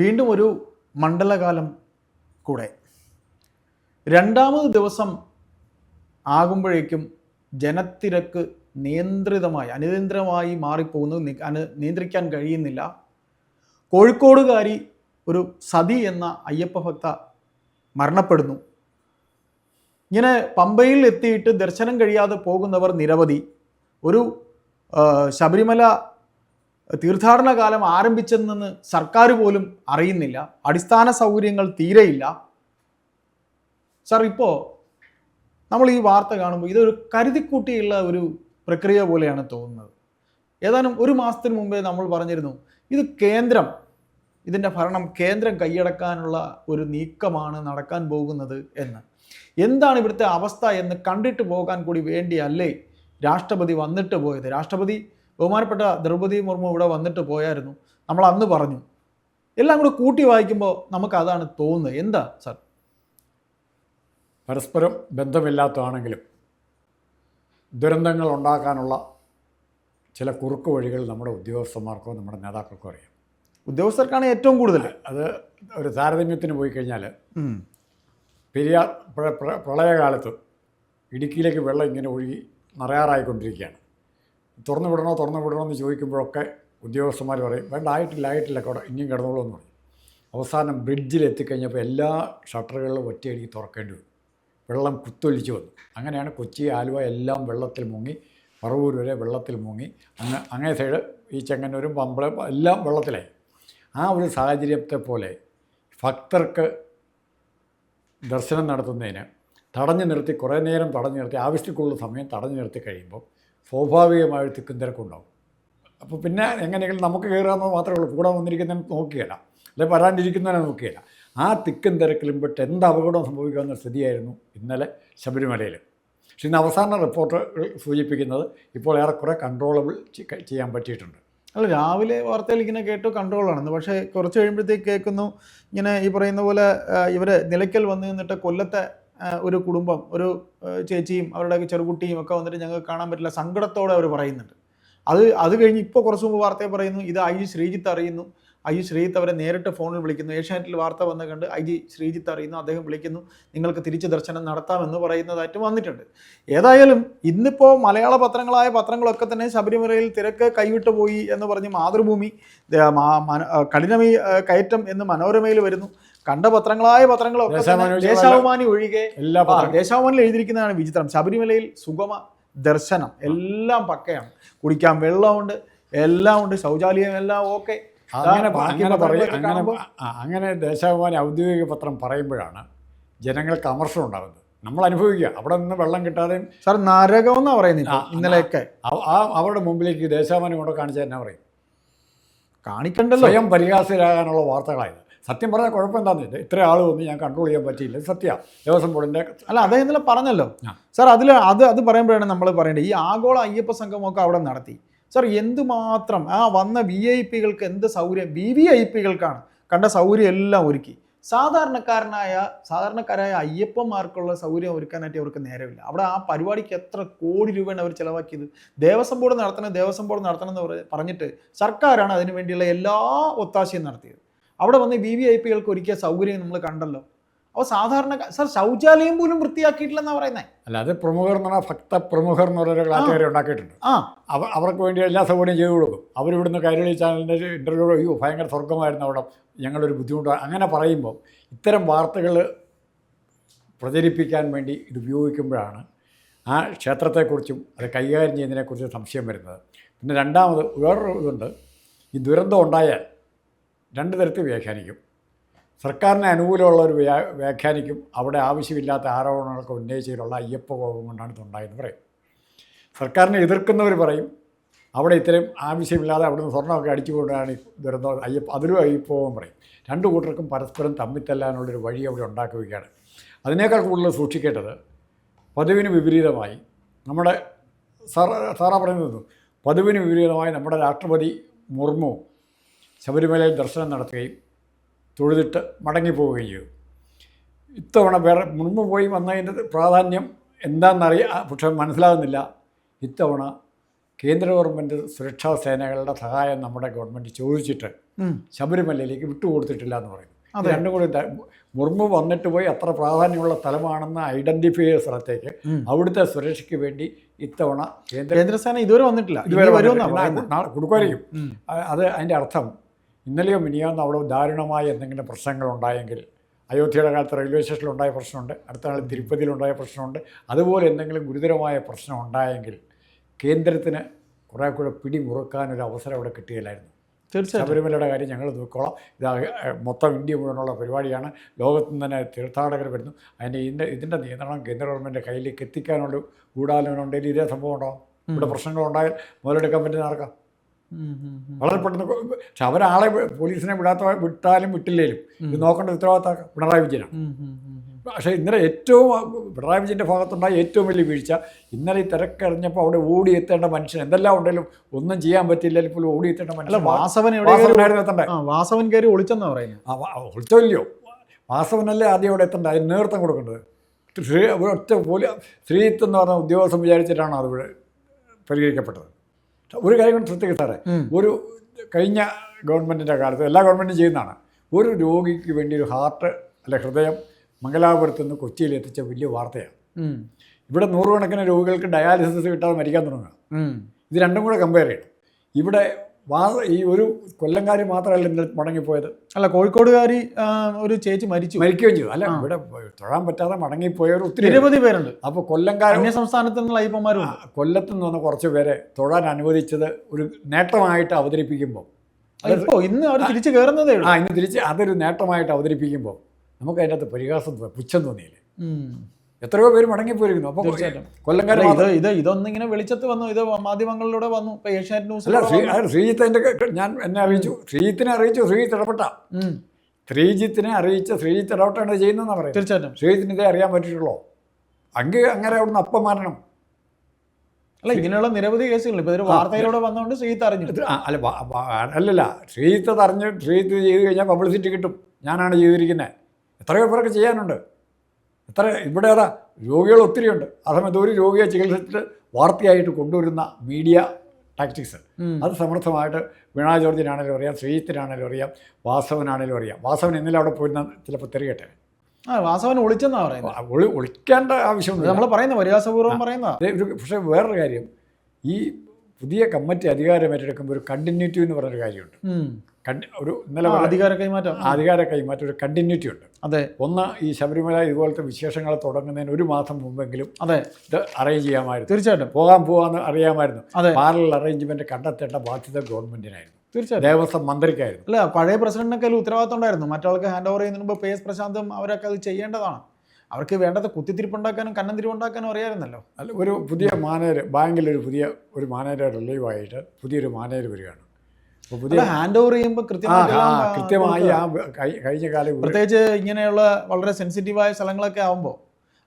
വീണ്ടും ഒരു മണ്ഡലകാലം കൂടെ. രണ്ടാമത് ദിവസം ആകുമ്പോഴേക്കും ജനത്തിരക്ക് നിയന്ത്രിതമായി അനിയന്ത്രിതമായി മാറിപ്പോകുന്നു അനു നിയന്ത്രിക്കാൻ കഴിയുന്നില്ല. കോഴിക്കോടുകാരി ഒരു സതി എന്ന അയ്യപ്പ ഭക്ത മരണപ്പെടുന്നു. ഇങ്ങനെ പമ്പയിൽ എത്തിയിട്ട് ദർശനം കഴിയാതെ പോകുന്നവർ നിരവധി. ഒരു ശബരിമല തീർത്ഥാടന കാലം ആരംഭിച്ചെന്ന് സർക്കാർ പോലും അറിയുന്നില്ല. അടിസ്ഥാന സൗകര്യങ്ങൾ തീരെയില്ല. സാർ ഇപ്പോൾ നമ്മൾ ഈ വാർത്ത കാണുമ്പോൾ ഇതൊരു കരുതിക്കൂട്ടിയുള്ള ഒരു പ്രക്രിയ പോലെയാണ് തോന്നുന്നത്. ഏതാനും ഒരു മാസത്തിന് മുമ്പേ നമ്മൾ പറഞ്ഞിരുന്നു ഇത് കേന്ദ്രം ഇതിന്റെ ഭരണം കേന്ദ്രം കൈയടക്കാനുള്ള ഒരു നീക്കമാണ് നടക്കാൻ പോകുന്നത് എന്ന്. എന്താണ് ഇവിടുത്തെ അവസ്ഥ എന്ന് കണ്ടിട്ട് പോകാൻ കൂടി വേണ്ടിയല്ലേ രാഷ്ട്രപതി വന്നിട്ട് പോയത്? രാഷ്ട്രപതി ബഹുമാനപ്പെട്ട ദ്രൗപദി മുർമു ഇവിടെ വന്നിട്ട് പോയായിരുന്നു. നമ്മൾ അന്ന് പറഞ്ഞു. എല്ലാം കൂടെ കൂട്ടി വായിക്കുമ്പോൾ നമുക്ക് അതാണ് തോന്നുന്നത്. എന്താ സാർ? പരസ്പരം ബന്ധമില്ലാത്തതാണെങ്കിലും ദുരന്തങ്ങൾ ഉണ്ടാക്കാനുള്ള ചില കുറുക്ക് വഴികൾ നമ്മുടെ ഉദ്യോഗസ്ഥന്മാർക്കോ നമ്മുടെ നേതാക്കൾക്കോ അറിയാം. ഉദ്യോഗസ്ഥർക്കാണ് ഏറ്റവും കൂടുതൽ. അത് ഒരു താരതമ്യത്തിന് പോയി കഴിഞ്ഞാൽ. പെരിയാർ പ്ര- പ്ര- പ്രളയകാലത്ത് ഇടുക്കിയിലേക്ക് വെള്ളം ഇങ്ങനെ ഒഴുകി നിറയാറായിക്കൊണ്ടിരിക്കുകയാണ്. തുറന്നു വിടണോ തുറന്നു വിടണോ എന്ന് ചോദിക്കുമ്പോഴൊക്കെ ഉദ്യോഗസ്ഥന്മാർ പറയും വേണ്ട ആയിട്ടില്ല ആയിട്ടില്ല കൂടെ ഇനിയും കിടന്നോളൂ എന്ന് അവസാനം ബ്രിഡ്ജിൽ എത്തിക്കഴിഞ്ഞപ്പോൾ എല്ലാ ഷട്ടറുകളിലും ഒറ്റയടിക്ക് തുറക്കേണ്ടി വന്നു. വെള്ളം കുത്തൊലിച്ച് വന്നു. അങ്ങനെയാണ് കൊച്ചി ആലുവ എല്ലാം വെള്ളത്തിൽ മുങ്ങി പറവൂർ വരെ വെള്ളത്തിൽ മുങ്ങി. അങ്ങ് അങ്ങേ സൈഡ് ഈ ചെങ്ങന്നൂരും പമ്പളം എല്ലാം വെള്ളത്തിലായി. ആ ഒരു സാഹചര്യത്തെ പോലെ ഭക്തർക്ക് ദർശനം നടത്തുന്നതിന് തടഞ്ഞു നിർത്തി കുറേ നേരം തടഞ്ഞു നിർത്തി ആവശ്യത്തിൽ കൂടുതൽ സമയം തടഞ്ഞു നിർത്തി കഴിയുമ്പോൾ സ്വാഭാവികമായൊരു തിക്കും തിരക്കുണ്ടാവും അപ്പോൾ പിന്നെ എങ്ങനെയെങ്കിലും നമുക്ക് കയറാമെന്ന് മാത്രമേ ഉള്ളൂ. കൂടെ വന്നിരിക്കുന്നതിന് നോക്കുകയില്ല അല്ലെങ്കിൽ വരാണ്ടിരിക്കുന്നതിനെ നോക്കുകയില്ല ആ തിക്കും തിരക്കിലും പെട്ട് എന്ത് അപകടം സംഭവിക്കാവുന്ന സ്ഥിതിയായിരുന്നു ഇന്നലെ ശബരിമലയിൽ. പക്ഷെ ഇന്ന് അവസാന റിപ്പോർട്ട് സൂചിപ്പിക്കുന്നത് ഇപ്പോൾ ഏറെക്കുറെ കൺട്രോളബിൾ ചെയ്യാൻ പറ്റിയിട്ടുണ്ട്. അല്ല രാവിലെ വാർത്തയിൽ ഇങ്ങനെ കേട്ടു കൺട്രോളാണെന്ന് പക്ഷേ കുറച്ച് കഴിയുമ്പോഴത്തേക്ക് കേൾക്കുന്നു. ഇങ്ങനെ ഈ പറയുന്ന പോലെ ഇവർ നിലയ്ക്കൽ വന്നു നിന്നിട്ട് കൊല്ലത്തെ ഒരു കുടുംബം ഒരു ചേച്ചിയും അവരുടെ ചെറുകുട്ടിയും ഒക്കെ വന്നിട്ട് ഞങ്ങൾക്ക് കാണാൻ പറ്റില്ല സങ്കടത്തോടെ അവർ പറയുന്നുണ്ട്. അത് അത് കഴിഞ്ഞ് ഇപ്പോൾ കുറച്ച് മുമ്പ് വാർത്തയെ പറയുന്നു ഇത് ഐ ജി ശ്രീജിത്ത് അറിയുന്നു. ഐ ജി ശ്രീജിത്ത് അവരെ നേരിട്ട് ഫോണിൽ വിളിക്കുന്നു. ഏഷ്യാനെറ്റിൽ വാർത്ത വന്ന് കണ്ട് ഐ ജി ശ്രീജിത്ത് അറിയുന്നു അദ്ദേഹം വിളിക്കുന്നു നിങ്ങൾക്ക് തിരിച്ച് ദർശനം നടത്താമെന്ന് പറയുന്നതായിട്ട് വന്നിട്ടുണ്ട്. ഏതായാലും ഇന്നിപ്പോൾ മലയാള പത്രങ്ങളായ പത്രങ്ങളൊക്കെ തന്നെ ശബരിമലയിൽ തിരക്ക് കൈവിട്ടു പോയി എന്ന് പറഞ്ഞ് മാതൃഭൂമി കഠിനമീ കയറ്റം എന്ന് മനോരമയിൽ വരുന്നു. കണ്ട പത്രങ്ങളായ പത്രങ്ങളൊക്കെ ദേശാഭിമാനി ഒഴികെ. എല്ലാ ദേശാഭിമാനിയിൽ എഴുതിയിരിക്കുന്നതാണ് വിചിത്രം. ശബരിമലയിൽ സുഗമ ദർശനം. എല്ലാം പക്കയാണ്. കുടിക്കാൻ വെള്ളമുണ്ട് എല്ലാം ഉണ്ട് ശൗചാലയം എല്ലാം ഓക്കെ അങ്ങനെ അങ്ങനെ അങ്ങനെ ദേശാഭിമാനി ഔദ്യോഗിക പത്രം പറയുമ്പോഴാണ് ജനങ്ങൾക്ക് അമർഷം ഉണ്ടാകുന്നത്. നമ്മൾ അനുഭവിക്കുക. അവിടെ നിന്ന് വെള്ളം കിട്ടാതെയും സാർ നരകം എന്നാ പറയുന്നത് ഇപ്പൊ, ആ, ഇന്നലെയൊക്കെ. ആ അവരുടെ മുമ്പിലേക്ക് ദേശാഭിമാനി കൊണ്ട് കാണിച്ചാൽ എന്നാ പറയും? കാണിക്കണ്ടല്ലോ. സ്വയം പരിഹാസ്യരാകാനുള്ള വാർത്തകളായത്. സത്യം പറഞ്ഞാൽ കുഴപ്പം എന്താണെന്ന് ഇത്ര ആൾ വന്ന് ഞാൻ കൺട്രോൾ ചെയ്യാൻ പറ്റിയില്ല. സത്യ. ദേവസ്വം ബോർഡിന്റെ അല്ല അദ്ദേഹം ഇന്നലെ പറഞ്ഞല്ലോ. സാർ അതിൽ അത് അത് പറയുമ്പോഴാണ് നമ്മൾ പറയേണ്ടത്. ഈ ആഗോള അയ്യപ്പ സംഘമൊക്കെ അവിടെ നടത്തി. സാർ എന്തുമാത്രം ആ വന്ന വി ഐ പികൾക്ക് എന്ത് സൗകര്യം? വി വി ഐ പികൾക്കാണ് കണ്ട സൗകര്യം എല്ലാം ഒരുക്കി. സാധാരണക്കാരനായ സാധാരണക്കാരായ അയ്യപ്പന്മാർക്കുള്ള സൗകര്യം ഒരുക്കാനായിട്ട് അവർക്ക് നേരമില്ല. അവിടെ ആ പരിപാടിക്ക് എത്ര കോടി രൂപയാണ് അവർ ചിലവാക്കിയത്? ദേവസ്വം ബോർഡ് നടത്തണം ദേവസ്വം ബോർഡ് നടത്തണം എന്ന് പറഞ്ഞിട്ട് സർക്കാരാണ് അതിനു വേണ്ടിയുള്ള എല്ലാ ഒത്താശയും നടത്തിയത്. അവിടെ വന്ന് വി വി ഐ പികൾക്ക് ഒരുക്കിയ സൗകര്യം നമ്മൾ കണ്ടല്ലോ. അപ്പോൾ സാധാരണ സർ ശൗചാലയം പോലും വൃത്തിയാക്കിയിട്ടില്ലെന്നാ പറയുന്നത് അല്ലാതെ പ്രമുഖർ എന്ന് പറഞ്ഞാൽ ഭക്ത പ്രമുഖർ എന്ന് പറഞ്ഞൊരു ക്ലാസ്സുകാരെ ഉണ്ടാക്കിയിട്ടുണ്ട്. ആ അവ അവർക്ക് വേണ്ടി എല്ലാ സൗകര്യം ചെയ്തു കൊടുക്കും. അവരിവിടുന്ന് കൈരളി ചാനലിന്റെ ഇന്റർവ്യൂ അയ്യോ ഭയങ്കര സ്വർഗമായിരുന്നു അവിടെ. ഞങ്ങളൊരു ബുദ്ധിമുട്ട്. അങ്ങനെ പറയുമ്പോൾ ഇത്തരം വാർത്തകൾ പ്രചരിപ്പിക്കാൻ വേണ്ടി ഇത് ഉപയോഗിക്കുമ്പോഴാണ് ആ ക്ഷേത്രത്തെക്കുറിച്ചും അത് കൈകാര്യം ചെയ്യുന്നതിനെക്കുറിച്ച് സംശയം വരുന്നത്. പിന്നെ രണ്ടാമത് വേറൊരു ഇതുണ്ട്. ഈ ദുരന്തം ഉണ്ടായാൽ രണ്ട് തരത്തിൽ വ്യാഖ്യാനിക്കും. സർക്കാരിന് അനുകൂലമുള്ളവർ വ്യാ വ്യാഖ്യാനിക്കും. അവിടെ ആവശ്യമില്ലാത്ത ആരോപണങ്ങളൊക്കെ ഉന്നയിച്ചതിലുള്ള അയ്യപ്പ കോപം കൊണ്ടാണ് ഇതുണ്ടായെന്ന് പറയും. സർക്കാരിനെ എതിർക്കുന്നവർ പറയും അവിടെ ഇത്രയും ആവശ്യമില്ലാതെ അവിടുന്ന് സ്വർണമൊക്കെ അടിച്ചുകൊണ്ടാണ് ദുരന്തം അയ്യപ്പ അതിലും അയ്യപ്പവും പറയും. രണ്ട് കൂട്ടർക്കും പരസ്പരം തമ്മിത്തല്ലാനുള്ളൊരു വഴി അവിടെ ഉണ്ടാക്കുകയാണ്. അതിനേക്കാൾ കൂടുതൽ സൂക്ഷിക്കേണ്ടത് പതിവിന് വിപരീതമായി നമ്മുടെ സാറ സാറാ പറയുന്നത് പതിവിന് വിപരീതമായി നമ്മുടെ രാഷ്ട്രപതി മുർമു ശബരിമലയിൽ ദർശനം നടത്തുകയും തൊഴുതിട്ട് മടങ്ങിപ്പോവുകയും ചെയ്തു. ഇത്തവണ വേറെ മുൻപ് പോയി വന്നതിന്റെ പ്രാധാന്യം എന്താണെന്നറിയാ പക്ഷെ മനസ്സിലാകുന്നില്ല. ഇത്തവണ കേന്ദ്ര ഗവൺമെന്റ് സുരക്ഷാ സേനകളുടെ സഹായം നമ്മുടെ ഗവൺമെന്റ് ചോദിച്ചിട്ട്. ശബരിമലയിലേക്ക് വിട്ടുകൊടുത്തിട്ടില്ല എന്ന് പറയുന്നു. അത്. രണ്ടും കൂടി മുർമു വന്നിട്ട് പോയി അത്ര പ്രാധാന്യമുള്ള സ്ഥലമാണെന്ന് ഐഡന്റിഫൈ ചെയ്ത സ്ഥലത്തേക്ക് അവിടുത്തെ സുരക്ഷയ്ക്ക് വേണ്ടി ഇത്തവണ കേന്ദ്ര കേന്ദ്രസേന ഇതുവരെ വന്നിട്ടില്ല. ഇതുവരെ വരുമെന്നാണ് കൊടുക്കുമായിരിക്കും. അത് അതിന്റെ അർത്ഥം. ഇന്നലെയോ മിനിയാന്ന് അവിടെ ദാരുണമായ എന്തെങ്കിലും പ്രശ്നങ്ങളുണ്ടായെങ്കിൽ അയോധ്യയുടെ കാലത്ത് റെയിൽവേ സ്റ്റേഷനിലുണ്ടായ പ്രശ്നമുണ്ട് അടുത്ത നാൾ തിരുപ്പതിയിലുണ്ടായ പ്രശ്നമുണ്ട് അതുപോലെ എന്തെങ്കിലും ഗുരുതരമായ പ്രശ്നം ഉണ്ടായെങ്കിൽ കേന്ദ്രത്തിന് കുറേ കൂടെ പിടിമുറുക്കാനൊരു അവസരം അവിടെ കിട്ടുകയില്ലായിരുന്നു. തീർച്ചയായും ശബരിമലയുടെ കാര്യം ഞങ്ങൾ നോക്കോളാം. ഇത് മൊത്തം ഇന്ത്യ മുഴുവനുള്ള പരിപാടിയാണ്. ലോകത്തു നിന്ന് തന്നെ തീർത്ഥാടകർ വരുന്നു. അതിന്റെ ഇതിന്റെ ഇതിന്റെ നിയന്ത്രണം കേന്ദ്ര ഗവൺമെന്റ് കയ്യിലേക്ക് എത്തിക്കാനുള്ള ഗൂഢാലോചന ഇതേ സംഭവം ഉണ്ടാകും ഇവിടെ പ്രശ്നങ്ങളുണ്ടായാൽ മുതലെടുക്കാൻ പറ്റുന്ന ആർക്കാം. വളരെ പെട്ടെന്ന് പക്ഷെ അവരാളെ പോലീസിനെ വിടാത്ത വിട്ടാലും വിട്ടില്ലേലും ഇത് നോക്കേണ്ട ഉത്തരവാദിത്ത പിണറായി വിജയനാണ്. പക്ഷേ ഇന്നലെ ഏറ്റവും പിണറായി വിജയന്റെ ഭാഗത്തുണ്ടായ ഏറ്റവും വലിയ വീഴ്ച ഇന്നലെ ഈ തിരക്കറിഞ്ഞപ്പോൾ അവിടെ ഓടിയെത്തേണ്ട മനുഷ്യൻ എന്തെല്ലാം ഉണ്ടെങ്കിലും ഒന്നും ചെയ്യാൻ പറ്റില്ലെങ്കിൽ പോലും ഓടി എത്തേണ്ട മനുഷ്യൻ വാസവൻ എവിടെ വാസവൻ കയറി ഒളിച്ചെന്നാ പറയുന്നത് ഒളിച്ചോ വാസവനല്ലേ ആദ്യം അവിടെ എത്തണ്ട? അതിന് നേതൃത്വം കൊടുക്കേണ്ടത്. ശ്രീ ഒറ്റ പോലീസ് ശ്രീത്ത് എന്ന് പറഞ്ഞ ഉദ്യോഗസ്ഥൻ വിചാരിച്ചിട്ടാണ് അത് ഇവിടെ പരിഹരിക്കപ്പെട്ടത്. ഒരു കാര്യം കൊണ്ട് ശ്രദ്ധിക്കുക സാറേ. ഒരു കഴിഞ്ഞ ഗവൺമെന്റിന്റെ കാലത്ത് എല്ലാ ഗവൺമെന്റും ചെയ്യുന്നതാണ്. ഒരു രോഗിക്ക് വേണ്ടി ഒരു ഹാർട്ട് അല്ലെ ഹൃദയം മംഗലാപുരത്ത് നിന്ന് കൊച്ചിയിൽ എത്തിച്ച വലിയ വാർത്തയാണ്. ഇവിടെ നൂറുകണക്കിന് രോഗികൾക്ക് ഡയാലിസിസ് കിട്ടാതെ മരിക്കാൻ തുടങ്ങുക ഇത് രണ്ടും കൂടെ കമ്പയർ ചെയ്യണം. ഇവിടെ ഈ ഒരു കൊല്ലംകാരി മാത്രമല്ല ഇന്നലെ മടങ്ങിപ്പോയത്. അല്ല കോഴിക്കോടുകാരി ഒരു ചേച്ചി മരിച്ചു. മരിക്കുകയും ചെയ്തു. അല്ല ഇവിടെ തൊഴാൻ പറ്റാതെ മടങ്ങിപ്പോയവർ ഒത്തിരി നിരവധി പേരുണ്ട്. അപ്പോൾ കൊല്ലംകാരി അന്യ സംസ്ഥാനത്തു നിന്നുള്ള അയ്യപ്പന്മാരും കൊല്ലത്ത് നിന്ന് വന്ന കുറച്ച് പേരെ തൊഴാൻ അനുവദിച്ചത് ഒരു നേട്ടമായിട്ട് അവതരിപ്പിക്കുമ്പോൾ ഇപ്പോ ഇന്ന് അവർ തിരിച്ചു കയറുന്നതേ ഉള്ളൂ. ആ ഇന്ന് തിരിച്ച് അതൊരു നേട്ടമായിട്ട് അവതരിപ്പിക്കുമ്പോൾ നമുക്ക് അതിന്റെ അകത്ത് പരിഹാസം പുച്ഛം തോന്നിയില്ലേ. എത്രയോ പേര് മടങ്ങിപ്പോയിരിക്കുന്നു. അപ്പോൾ. കൊല്ലംകാരൻ ഇത് ഇത് ഇതൊന്നിങ്ങനെ വെളിച്ചത്ത് വന്നു ഇത് മാധ്യമങ്ങളിലൂടെ വന്നു ഇപ്പൊ ഏഷ്യാനെറ്റ് ന്യൂസ് അല്ല ശ്രീജിത്ത് എന്റെ ഞാൻ എന്നെ അറിയിച്ചു. ശ്രീജിത്തിനെ അറിയിച്ചു. ശ്രീജിത്ത് ഇടപെട്ട. ശ്രീജിത്തിനെ അറിയിച്ച ശ്രീജിത്ത് ഇടപെട്ടാണ് ചെയ്യുന്നതെന്ന് പറയും തീർച്ചയായിട്ടും. ശ്രീജിത്തിന് ഇതേ അറിയാൻ പറ്റിയിട്ടുള്ളൂ. അങ്ങ് അങ്ങനെ അവിടുന്ന് അപ്പം മാറണം. അല്ല ഇങ്ങനെയുള്ള നിരവധി കേസുകൾ ഇപ്പൊ ഇതൊരു വാർത്തയിലൂടെ വന്നുകൊണ്ട് ശ്രീജിത്ത് അറിഞ്ഞു. അല്ല അല്ലല്ല. ശ്രീജിത്ത് അറിഞ്ഞ് ശ്രീജിത്ത് ചെയ്ത് കഴിഞ്ഞാൽ പബ്ലിസിറ്റി കിട്ടും. ഞാനാണ് ചെയ്തിരിക്കുന്നത് എത്രയോ പേർക്ക് ചെയ്യാനുണ്ട്. എത്ര ഇവിടെ അതാ രോഗികൾ ഒത്തിരിയുണ്ട്. ഉണ്ട് സമയത്ത് ഒരു രോഗിയെ ചികിത്സിച്ചിട്ട് വാർത്തയായിട്ട് കൊണ്ടുവരുന്ന മീഡിയ ടാക്ടിക്സ് അത് സമർത്ഥമായിട്ട് വീണാ ജോർജിനാണേലും അറിയാം ശ്രീജിത്തിനാണേലും അറിയാം വാസവനാണേലും അറിയാം. വാസവൻ ഇന്നലെ അവിടെ പോയിരുന്ന ചിലപ്പോൾ തെറിയട്ടെ ആ വാസവൻ ഒളിച്ചെന്നാ പറയുന്നത് ഒളി ഒളിക്കേണ്ട ആവശ്യമുണ്ട് നമ്മൾ പറയുന്ന പരിഹാസപൂർവം ഒരു പക്ഷേ വേറൊരു കാര്യം. ഈ പുതിയ കമ്മിറ്റി അധികാരം ഏറ്റെടുക്കുമ്പോൾ ഒരു കണ്ടിന്യൂറ്റി എന്ന് പറഞ്ഞൊരു കാര്യമുണ്ട്. ഒരു ഇന്നലെ അധികാര കൈമാറ്റം. അധികാര കൈമാറ്റം ഒരു കണ്ടിന്യൂറ്റി ഉണ്ട്. അതെ. ഒന്ന് ഈ ശബരിമല ഇതുപോലത്തെ വിശേഷങ്ങൾ തുടങ്ങുന്നതിന് ഒരു മാസം മുമ്പെങ്കിലും അതെ. ഇത് അറേഞ്ച് ചെയ്യാമായിരുന്നു. തീർച്ചയായിട്ടും. പോകാൻ പോകാമെന്ന് അറിയാമായിരുന്നു. അതെ. പാരലൽ അറേഞ്ച്മെന്റ് കണ്ടെത്തേണ്ട ബാധ്യത ഗവൺമെന്റിനായിരുന്നു. തീർച്ചയായിട്ടും. ദേവസ്വം മന്ത്രിക്കായിരുന്നു. അല്ല പഴയ പ്രസിഡന്റിനൊക്കെ അതിൽ ഉത്തരവാദിത്തം ഉണ്ടായിരുന്നു. മറ്റാൾക്ക് ഹാൻഡ് ഓവർ ചെയ്യുന്നതിന് മുമ്പ് പി എസ് പ്രശാന്തും അവരൊക്കെ അത് ചെയ്യേണ്ടതാണ്. അവർക്ക് വേണ്ടത് കുത്തിത്തിരിപ്പുണ്ടാക്കാനും കന്നം തിരിവുണ്ടാക്കാനും അറിയാമായിരുന്നല്ലോ. അല്ല ഒരു പുതിയ മാനേജർ ബാങ്കിൽ ഒരു പുതിയ ഒരു മാനേജർ റിലീവായിട്ട് പുതിയൊരു മാനേജർ വരികയാണ്. ഹാൻഡ് ഓവർ ചെയ്യുമ്പോൾ കൃത്യമായി ആ കഴി- കഴിഞ്ഞ കാലം പ്രത്യേകിച്ച് ഇങ്ങനെയുള്ള വളരെ സെൻസിറ്റീവായ സ്ഥലങ്ങളൊക്കെ ആകുമ്പോൾ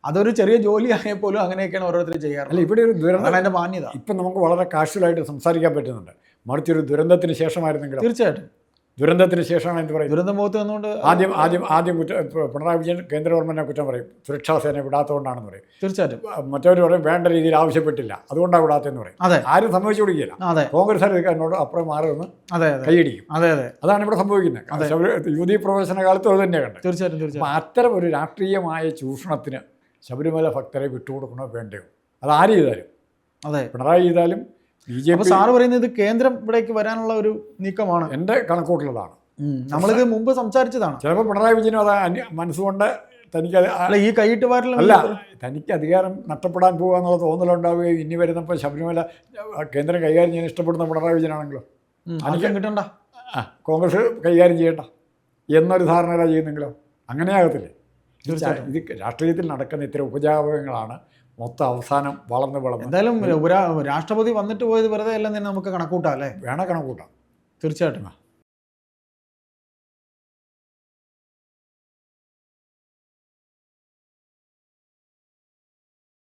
അതൊരു ചെറിയ ജോലി ആയാൽ പോലും അങ്ങനെയൊക്കെയാണ് ഓരോരുത്തർ ചെയ്യാറ് അല്ല ഇവിടെ ഒരു ദുരന്തം അതിന്റെ മാന്യത. ഇപ്പം നമുക്ക് വളരെ കാഷ്വലായിട്ട് സംസാരിക്കാൻ പറ്റുന്നുണ്ട്. മറിച്ചൊരു ദുരന്തത്തിന് ശേഷമായിരുന്നെങ്കിൽ തീർച്ചയായിട്ടും. ദുരന്തത്തിന് ശേഷമാണ് എന്ത് പറയും ദുരന്തം മുഖത്ത് നിന്നുകൊണ്ട് ആദ്യം ആദ്യം ആദ്യം കുറ്റം പിണറായി വിജയൻ കേന്ദ്ര ഗവൺമെന്റിനെ കുറ്റം പറയും. സുരക്ഷാ സേന വിടാത്തതുകൊണ്ടാണെന്ന് പറയും. തീർച്ചയായിട്ടും. മറ്റവർ പറയും വേണ്ട രീതിയിൽ ആവശ്യപ്പെട്ടില്ല. അതുകൊണ്ടാണ് വിടാത്തതെന്ന് പറയും. അതെ. ആരും സമ്മതിച്ചു കൊടുക്കില്ല അതെ. കോൺഗ്രസ് എന്നോട് അപ്പുറം മാറുമെന്ന് അതെ കൈയടിക്കും. അതെ അതെ. അതാണ് ഇവിടെ സംഭവിക്കുന്നത്. യുവതി പ്രവേശന കാലത്ത് അത് തന്നെ കണ്ടത്. തീർച്ചയായിട്ടും തീർച്ചയായിട്ടും. അത്തരം ഒരു രാഷ്ട്രീയമായ ചൂഷണത്തിന് ശബരിമല ഭക്തരെ വിട്ടുകൊടുക്കണോ വേണ്ടയോ? അത് ആര് ചെയ്താലും. അതെ. പിണറായി ചെയ്താലും ബി ജെ പി സാറ് പറയുന്നത് കേന്ദ്രം ഇവിടേക്ക് വരാനുള്ള ഒരു നീക്കമാണ്. എന്റെ കണക്കൂട്ടിലതാണ് നമ്മളിത് മുമ്പ് സംസാരിച്ചതാണ്. ചിലപ്പോൾ പിണറായി വിജയനും അത് മനസ്സുകൊണ്ട് തനിക്ക് അല്ല ഈ കൈയിട്ട് വാരൽ അല്ല തനിക്ക് അധികാരം നഷ്ടപ്പെടാൻ പോകുക എന്നുള്ള തോന്നലുണ്ടാവുകയും ഇനി വരുന്നപ്പോൾ ശബരിമല കേന്ദ്രം കൈകാര്യം ചെയ്യാൻ ഇഷ്ടപ്പെടുന്ന പിണറായി വിജയനാണെങ്കിലോ ആർക്കും കിട്ടണ്ട. കോൺഗ്രസ് കൈകാര്യം ചെയ്യണ്ട എന്നൊരു ധാരണ ചെയ്യുന്നെങ്കിലോ ച- തീർച്ചയായിട്ടും. ഇത് രാഷ്ട്രീയത്തിൽ നടക്കുന്ന ഇത്തരം ഉപജാപകങ്ങളാണ് മൊത്തം അവസാനം വളർന്ന് വളർന്ന്. എന്തായാലും രാഷ്ട്രപതി വന്നിട്ട് പോയത് വെറുതെ അല്ലെന്ന് തന്നെ നമുക്ക് കണക്കൂട്ടാം അല്ലേ? വേണ കണക്കൂട്ടാം. തീർച്ചയായിട്ടും.